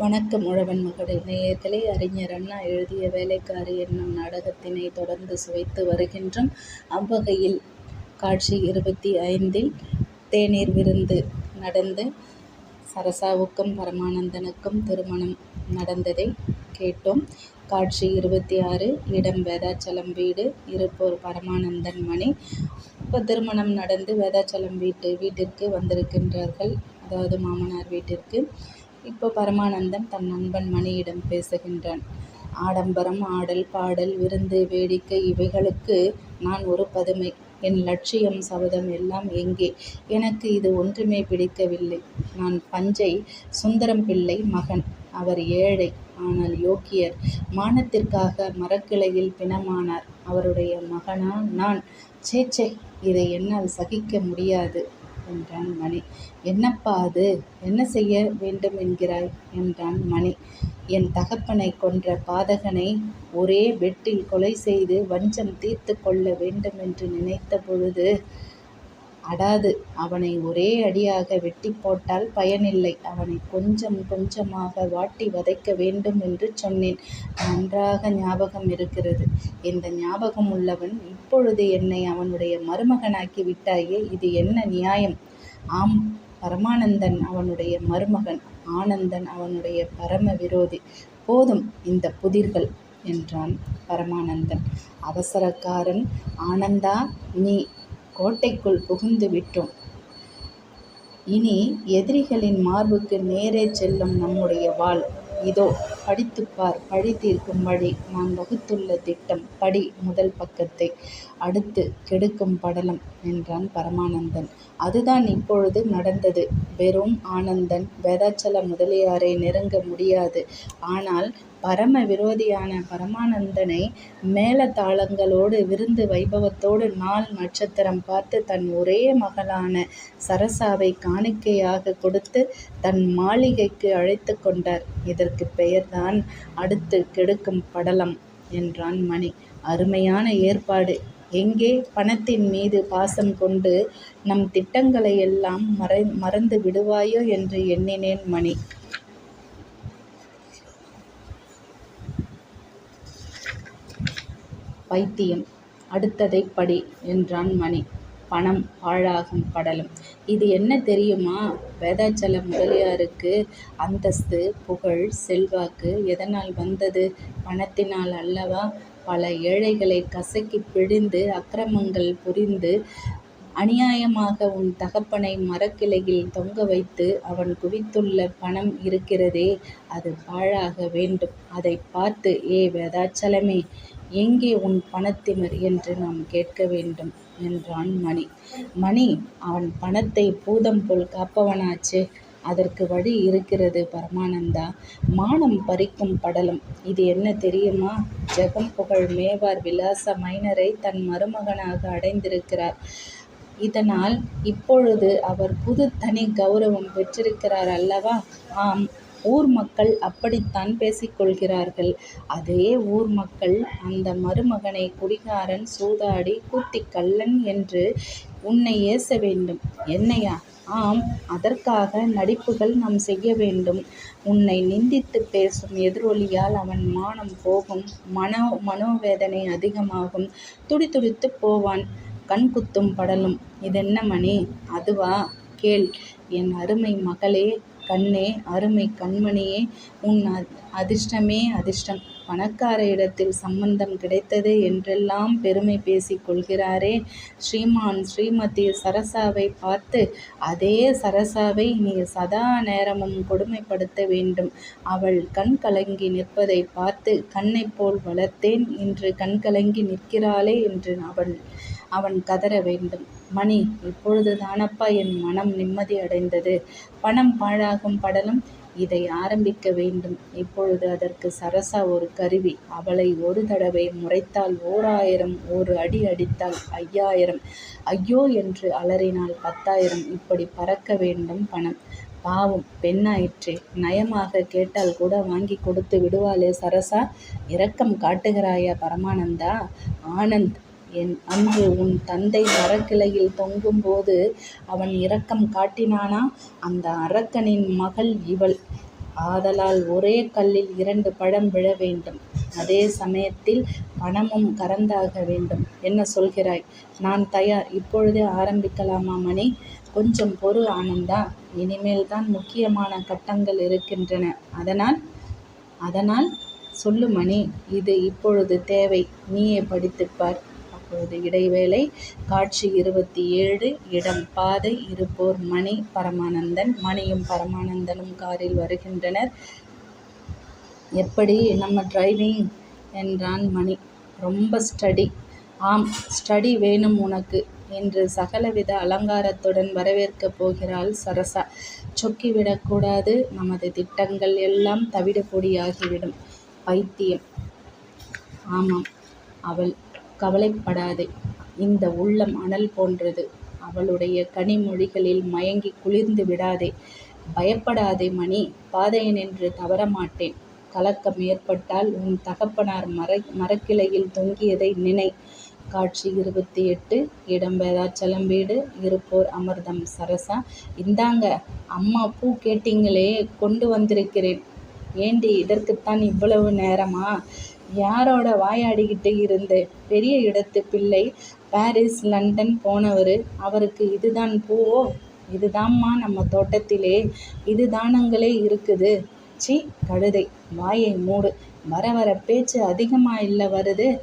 வணக்கம் உழவன் மகளே. நேயர்களே அறிஞர் அண்ணா எழுதிய வேலைக்காரி என்னும் நாடகத்தினை தொடர்ந்து சுவைத்து வருகின்றோம். அவ்வகையில் காட்சி இருபத்தி ஐந்தில் தேநீர் விருந்து நடந்து சரசாவுக்கும் பரமானந்தனுக்கும் திருமணம் நடந்ததை கேட்டோம். காட்சி இருபத்தி ஆறு இடம் வேதாச்சலம் வீடு இருப்போர் பரமானந்தன் மணி. இப்போ திருமணம் நடந்து வேதாச்சலம் வீட்டு வீட்டிற்கு வந்திருக்கின்றார்கள். அதாவது மாமனார் வீட்டிற்கு. இப்போ பரமானந்தன் தன் நண்பன் மணியிடம் பேசுகின்றான். ஆடம்பரம் ஆடல் பாடல் விருந்து வேடிக்கை இவைகளுக்கு நான் ஒரு பதுமை. என் லட்சியம் சபதம் எல்லாம் எங்கே? எனக்கு இது ஒன்றுமே பிடிக்கவில்லை. நான் பஞ்சை சுந்தரம் பிள்ளை மகன். அவர் ஏழை ஆனால் யோக்கியர். மானத்திற்காக மரக்கிளையில் பிணமானார். அவருடைய மகனா நான். சேச்சே இதை என்னால் சகிக்க முடியாது. என்றான் மணி. என்னப்பா அது? என்ன செய்ய வேண்டும் என்கிறாய்? என்றான் மணி. என் தகப்பனை கொன்ற பாதகனை ஒரே வெட்டில் கொலை செய்து வஞ்சம் தீர்த்து கொள்ள வேண்டுமென்று நினைத்த பொழுது அடாது. அவனை ஒரே அடியாக வெட்டி போட்டால் பயனில்லை. அவனை கொஞ்சம் கொஞ்சமாக வாட்டி வதைக்க வேண்டும் என்று சொன்னேன். நன்றாக ஞாபகம் இருக்கிறது. இந்த ஞாபகம் உள்ளவன் இப்பொழுது என்னை அவனுடைய மருமகனாக்கி விட்டாயே இது என்ன நியாயம்? ஆம் பரமானந்தன் அவனுடைய மருமகன் ஆனந்தன் அவனுடைய பரம விரோதி. போதும் இந்த புதிர்கள் என்றான் பரமானந்தன். அவசரக்காரன் ஆனந்தா நீ கோட்டைக்குள் புகுந்து விட்டோம். இனி எதிரிகளின் மார்புக்கு நேரே செல்லும் நம்முடைய வாள். இதோ படித்துப்பார் பழி தீர்க்கும் வழி. நான் வகுத்துள்ள திட்டம் படி முதல் பக்கத்தை அடுத்து கெடுக்கும் படலம் என்றான் பரமானந்தன். அதுதான் இப்பொழுது நடந்தது. வெறும் ஆனந்தன் வேதாச்சல முதலியாரை நெருங்க முடியாது. ஆனால் பரம விரோதியான பரமானந்தனை மேளதாளங்களோடு விருந்து வைபவத்தோடு நாள் நட்சத்திரம் பார்த்து தன் ஒரே மகளான சரசாவை காணிக்கையாக கொடுத்து தன் மாளிகைக்கு அழைத்து கொண்டார். இதற்கு பெயர்தான் அடுத்து கெடுக்கும் படலம் என்றான் மணி. அருமையான ஏற்பாடு. எங்கே பணத்தின் மீது பாசம் கொண்டு நம் திட்டங்களை எல்லாம் மறை மறந்து விடுவாயோ என்று எண்ணினேன் மணி. பைத்தியம். அடுத்ததை படி என்றான் மணி. பணம் பாழாகும் படலம் இது என்ன தெரியுமா? வேதாச்சல முதலியாருக்கு அந்தஸ்து புகழ் செல்வாக்கு எதனால் வந்தது? பணத்தினால் அல்லவா? பல ஏழைகளை கசக்கி பிழிந்து அக்கிரமங்கள் புரிந்து அநியாயமாக உன் தகப்பனை மரக்கிளையில் தொங்க வைத்து அவன் குவித்துள்ள பணம் இருக்கிறதே அது பாழாக வேண்டும். அதை பார்த்து ஏ வேதாச்சலமே எங்கே உன் பணத்திமர் என்று நாம் கேட்க வேண்டும்? என்றான் மணி. மணி அவன் பணத்தை பூதம் போல் காப்பவனாச்சே அதற்கு வழி இருக்கிறது பரமானந்தா. மானம் பறிக்கும் படலம் இது என்ன தெரியுமா? ஜெகம் புகழ் மேவார் விலாச மைனரை தன் மருமகனாக அடைந்திருக்கிறார். இதனால் இப்பொழுது அவர் புது தனி கௌரவம் பெற்றிருக்கிறார் அல்லவா? ஆம் ஊர் மக்கள் அப்படித்தான் பேசிக்கொள்கிறார்கள். அதே ஊர் மக்கள் அந்த மருமகனை குடிகாரன் சூதாடி கூத்திக்கள்ளன் என்று உன்னை ஏச வேண்டும். என்னையா? ஆம் அதற்காக நடிப்புகள் நாம் செய்ய வேண்டும். உன்னை நிந்தித்து பேசும் எதிரொலியால் அவன் மானம் போகும். மனோ மனோவேதனை அதிகமாகும். துடி துடித்து போவான். கண் குத்தும் படலும். இதென்ன மணி? அதுவா? கேள். என் அருமை மகளே கண்ணே அருமை கண்மணியே உன் அதிர்ஷ்டமே அதிர்ஷ்டம். பணக்கார இடத்தில் சம்பந்தம் கிடைத்தது என்றெல்லாம் பெருமை பேசிக் கொள்கிறாரே. ஸ்ரீமான் ஸ்ரீமதி சரசாவை பார்த்து அதே சரசாவை நீ சதா நேரமும் கொடுமைப்படுத்த வேண்டும். அவள் கண் கலங்கி நிற்பதை பார்த்து கண்ணை போல் வளர்த்தேன். இன்று கண் கலங்கி நிற்கிறாளே என்று அவள். அவன் கதற வேண்டும். மணி இப்பொழுது தானப்பா என் மனம் நிம்மதி அடைந்தது. பணம் பாழாகும் படலம் இதை ஆரம்பிக்க வேண்டும். இப்பொழுது அதற்கு சரசா ஒரு கருவி. அவளை ஒரு தடவை முறைத்தால் ஓர் ஆயிரம் ஒரு அடி அடித்தால் ஐயாயிரம். ஐயோ என்று அலறினால் பத்தாயிரம். இப்படி பறக்க வேண்டும் பணம். பாவம் பெண்ணாயிற்றே. நயமாக கேட்டால் கூட வாங்கி கொடுத்து விடுவாளே சரசா. இரக்கம் காட்டுகிறாயா பரமானந்தா? ஆனந்த் என் அன்று உன் தந்தை மரக்கிளையில் தொங்கும்போது அவன் இரக்கம் காட்டினானா அந்த அரக்கனின் மகள் இவள் ஆதலால் ஒரே கல்லில் இரண்டு பழம் விழ வேண்டும். அதே சமயத்தில் பணமும் கறந்தாக வேண்டும். என்ன சொல்கிறாய்? நான் தயார். இப்பொழுதே ஆரம்பிக்கலாமா மணி? கொஞ்சம் பொறு ஆனந்தா. இனிமேல் தான் முக்கியமான கட்டங்கள் இருக்கின்றன. அதனால்? அதனால்? சொல்லு மணி. இது இப்பொழுது தேவை. நீயே படித்துப் இப்பொழுது இடைவேளை. காட்சி இருபத்தி ஏழு இடம் பாதை இருப்போர் மணி பரமானந்தன். மணியும் பரமானந்தனும் காரில் வருகின்றனர். எப்படி நம்ம டிரைவிங்? என்றான் மணி. ரொம்ப ஸ்டடி. ஆம். ஸ்டடி வேணும் உனக்கு. என்று சகலவித அலங்காரத்துடன் வரவேற்கப் போகிறாள் சரசா. சொக்கிவிடக்கூடாது நமது திட்டங்கள் எல்லாம் தவிடுபொடியாகிவிடும். பைத்தியம். ஆமாம். அவள். கவலைப்படாதே. இந்த உள்ளம் அனல் போன்றது. அவளுடைய கனிமொழிகளில் மயங்கி குளிர்ந்து விடாதே. பயப்படாதே மணி. பாதையினின்று தவறமாட்டேன். கலக்கம் ஏற்பட்டால் உன் தகப்பனார் மரக்கிளையில் தொங்கியதை நினை. காட்சி இருபத்தி எட்டு இடம் வீடு இருப்போர் அமிர்தம் சரசா. இந்தாங்க. அம்மா பூ கேட்டீங்களே கொண்டு வந்திருக்கிறேன். ஏண்டி இதற்குத்தான் இவ்வளவு நேரமா? யாரோட வாயாடிக்கிட்டு இருந்த? பெரிய இடத்துப் பிள்ளை. பாரிஸ் லண்டன் போனவர் அவருக்கு இதுதான் பூவோ? இதுதாம்மா நம்ம தோட்டத்திலே இதுதானுங்களே இருக்குது. சி கழுதை. வாயை மூடு. வர வர பேச்சு அதிகமாக இல்லை வருது.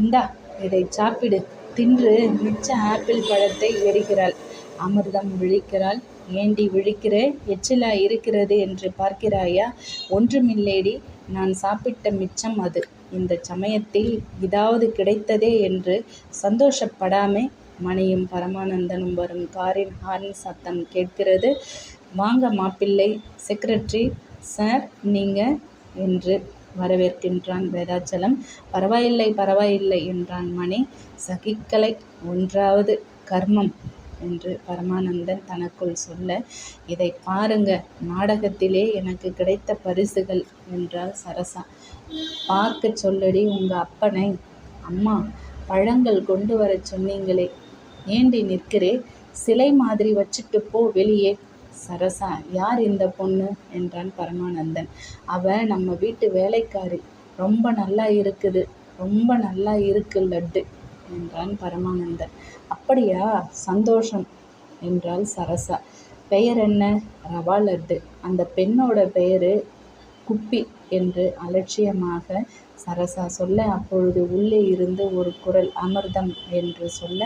இந்தா இதை சாப்பிடு. தின்று மிச்ச ஆப்பிள் பழத்தை எரிகிறாள் அமிர்தம் விழிக்கிறாள். ஏண்டி விழிக்கிற? எச்சிலா இருக்கிறது என்று பார்க்கிறாயா? ஒன்றுமில்லேடி. நான் சாப்பிட்ட மிச்சம் அது. இந்த சமயத்தில் இதாவது கிடைத்ததே என்று சந்தோஷப்படாமே. மணியும் பரமானந்தனும் வரும் காரின் ஹார்ன் சத்தம் கேட்கிறது. வாங்க மாப்பிள்ளை. செக்ரட்டரி சார் நீங்கள் என்று வரவேற்கின்றான் வேதாச்சலம். பரவாயில்லை பரவாயில்லை என்றான் மணி. சகிக்கலை. ஒன்றாவது கர்மம். என்று பரமானந்தன் தனக்குள் சொல்ல, இதை பாருங்க நாடகத்திலே எனக்கு கிடைத்த பரிசுகள் என்றாள் சரசா. பார்க்க சொல்லடி உங்க அப்பனை. அம்மா. பழங்கள் கொண்டு வரச் சொன்னீங்களே. ஏண்டி நிற்கிறே? சிலை மாதிரி வச்சுட்டு போ வெளியே. சரசா. யார் இந்த பொண்ணு? என்றான் பரமானந்தன். அவ நம்ம வீட்டு வேலைக்காரி. ரொம்ப நல்லா இருக்குது. ரொம்ப நல்லா இருக்கு லட்டு. என்றான் பரமானந்தன். அப்படியா? சந்தோஷம். என்றாள் சரசா. பெயர் என்ன ரவா லட்டு. அந்த பெண்ணோட பெயரு குப்பி என்று அலட்சியமாக சரசா சொல்ல அப்பொழுது உள்ளே இருந்து ஒரு குரல் அமிர்தம் என்று சொல்ல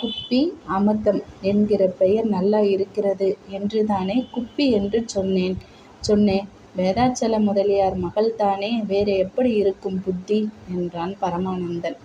குப்பி அமிர்தம் என்கிற பெயர் நல்லா இருக்கிறது என்று தானே குப்பி என்று சொன்னேன் சொன்னேன் வேதாச்சல முதலியார் மகள் தானே வேறு எப்படி இருக்கும் புத்தி என்றான் பரமானந்தன்.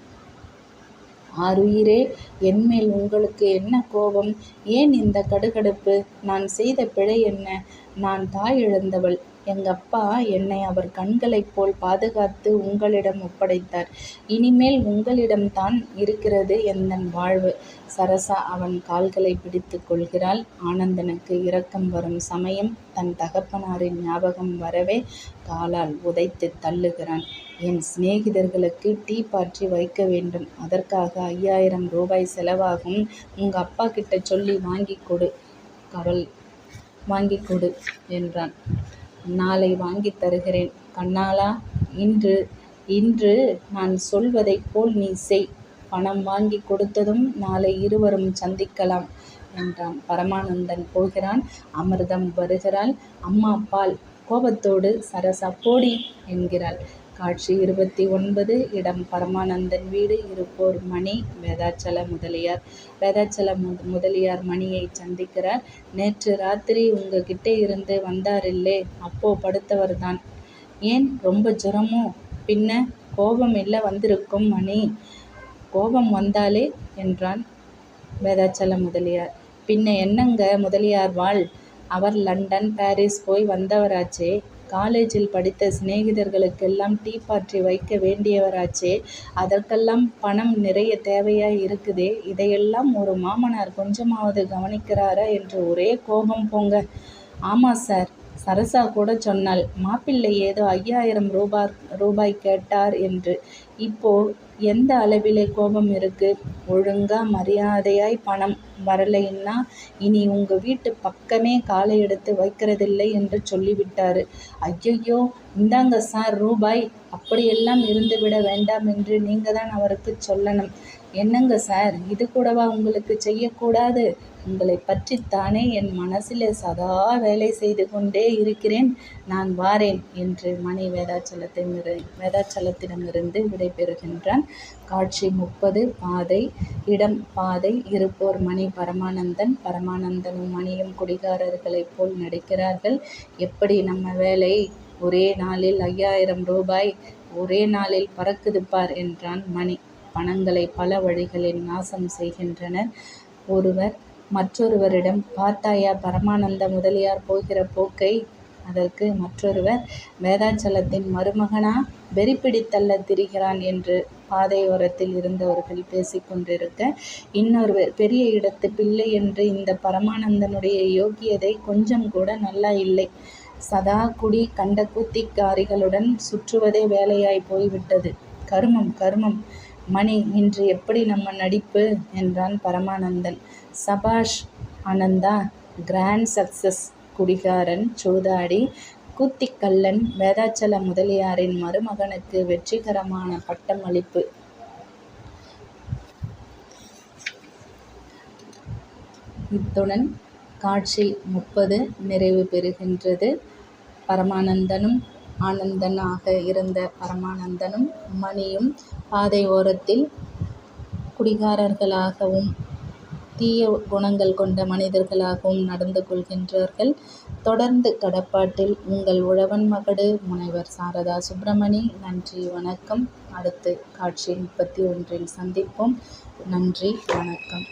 ஆருயிரே என்மேல் உங்களுக்கு என்ன கோபம்? ஏன் இந்த கடுகடுப்பு? நான் செய்த பிழை என்ன? நான் தாய் இழந்தவள். எங்கப்பா என்னை அவர் கண்களைப் போல் பாதுகாத்து உங்களிடம் ஒப்படைத்தார். இனிமேல் உங்களிடம்தான் இருக்கிறது எந்தன் வாழ்வு. சரசா அவன் கால்களை பிடித்து கொள்கிறாள். ஆனந்தனுக்கு இரக்கம் வரும் சமயம் தன் தகப்பனாரின் ஞாபகம் வரவே காலால் உதைத்து தள்ளுகிறான். என் சிநேகிதர்களுக்கு டீ பார்ட்டி வைக்க வேண்டும். அதற்காக ஐயாயிரம் ரூபாய் செலவாகும். உங்க அப்பாகிட்ட சொல்லி வாங்கிக் கொடு கவல் வாங்கிக் கொடு என்றான். நாளை வாங்கி தருகிறேன் கண்ணாளா. இன்று இன்று நான் சொல்வதைப் போல் நீ செய். பணம் வாங்கிக் கொடுத்ததும் நாளை இருவரும் சந்திக்கலாம் என்றான். பரமானந்தன் போகிறான். அமிர்தம் வருகிறாள். அம்மா பால். கோபத்தோடு சரசா போடி என்கிறாள். காட்சி இருபத்தி ஒன்பது இடம் பரமானந்தன் வீடு இருப்போர் மணி வேதாச்சல முதலியார். வேதாச்சல முதலியார் மணியை சந்திக்கிறார். நேற்று ராத்திரி உங்ககிட்ட இருந்து வந்தாரில்லே அப்போ படுத்தவர் தான் ஏன் ரொம்ப ஜுரமோ? பின்ன கோபம் இல்லை வந்திருக்கும் மணி. கோபம் வந்தாலே என்றான் வேதாச்சல முதலியார். பின்ன என்னங்க முதலியார் வாழ். அவர் லண்டன் பாரிஸ் போய் வந்தவராச்சே. காலேஜில் படித்த சிநேகிதர்களுக்கெல்லாம் டீ பார்ட்டி வைக்க வேண்டியவராச்சே. அதற்கெல்லாம் பணம் நிறைய தேவையாக இருக்குதே. இதையெல்லாம் ஒரு மாமனார் கொஞ்சமாவது கவனிக்கிறாரா என்று ஒரே கோபம் போங்க. ஆமாம் சார். சரசா கூட சொன்னாள் மாப்பிள்ளை ஏதோ ஐயாயிரம் ரூபாய் ரூபாய் கேட்டார் என்று. இப்போ எந்த அளவிலே கோபம் இருக்கு? ஒழுங்கா மரியாதையாய் பணம் வரலைன்னா இனி உங்க வீட்டு பக்கமே காலை எடுத்து வைக்கிறதில்லை என்று சொல்லிவிட்டாரு. ஐயையோ இந்தாங்க சார் ரூபாய். அப்படியெல்லாம் இருந்துவிட வேண்டாம் என்று நீங்கதான் அவருக்கு சொல்லணும். என்னங்க சார் இது கூடவா உங்களுக்கு செய்யக்கூடாது? உங்களைப் பற்றித்தானே என் மனசிலே சதா வேலை செய்து கொண்டே இருக்கிறேன். நான் வாரேன் என்று மணி வேதாச்சலத்தின் வேதாச்சலத்திடமிருந்து விடைபெறுகின்றான். காட்சி முப்பது பாதை இடம் பாதை இருப்போர் மணி பரமானந்தன். பரமானந்தனும் மணியும் குடிகாரர்களைப் போல் நடிக்கிறார்கள். எப்படி நம்ம வேலை? ஒரே நாளில் ஐயாயிரம் ரூபாய் ஒரே நாளில் பறக்குது பார் என்றான் மணி. பணங்களை பல வழிகளில் நாசம் செய்கின்றனர். ஒருவர் மற்றொருவரிடம் பார்த்தாயா பரமானந்த முதலியார் போகிற போக்கை? அதற்கு மற்றொருவர் வேதாச்சலத்தின் மருமகனா வெறிப்பிடித்தள்ள திரிகிறான் என்று பாதையோரத்தில் இருந்தவர்கள் பேசிக் கொண்டிருக்க, இன்னொருவர் பெரிய இடத்து பிள்ளை என்று இந்த பரமானந்தனுடைய யோக்கியதை கொஞ்சம் கூட நல்லா இல்லை. சதா குடி கண்ட கூத்திக்காரிகளுடன் சுற்றுவதே வேலையாய் போய்விட்டது. கருமம் கருமம். மணி இன்று எப்படி நம்ம நடிப்பு? என்றான் பரமானந்தன். சபாஷ் ஆனந்தா கிராண்ட் சக்சஸ் குடிகாரன் சூதாடி கூத்திக்கல்லன் வேதாச்சல முதலியாரின் மருமகனுக்கு வெற்றிகரமான பட்டமளிப்பு. இத்துடன் காட்சி முப்பது நிறைவு பெறுகின்றது. பரமானந்தனும் ஆனந்தனாக இருந்த பரமானந்தனும் மணியும் பாதை ஓரத்தில் குடிகாரர்களாகவும் தீய குணங்கள் கொண்ட மனிதர்களாகவும் நடந்து கொள்கின்றார்கள். தொடர்ந்து கடப்பாட்டில் உங்கள் உழவன் மகடு முனைவர் சாரதா சுப்பிரமணி நன்றி வணக்கம். அடுத்து காட்சி முப்பத்தி ஒன்றில் சந்திப்போம். நன்றி வணக்கம்.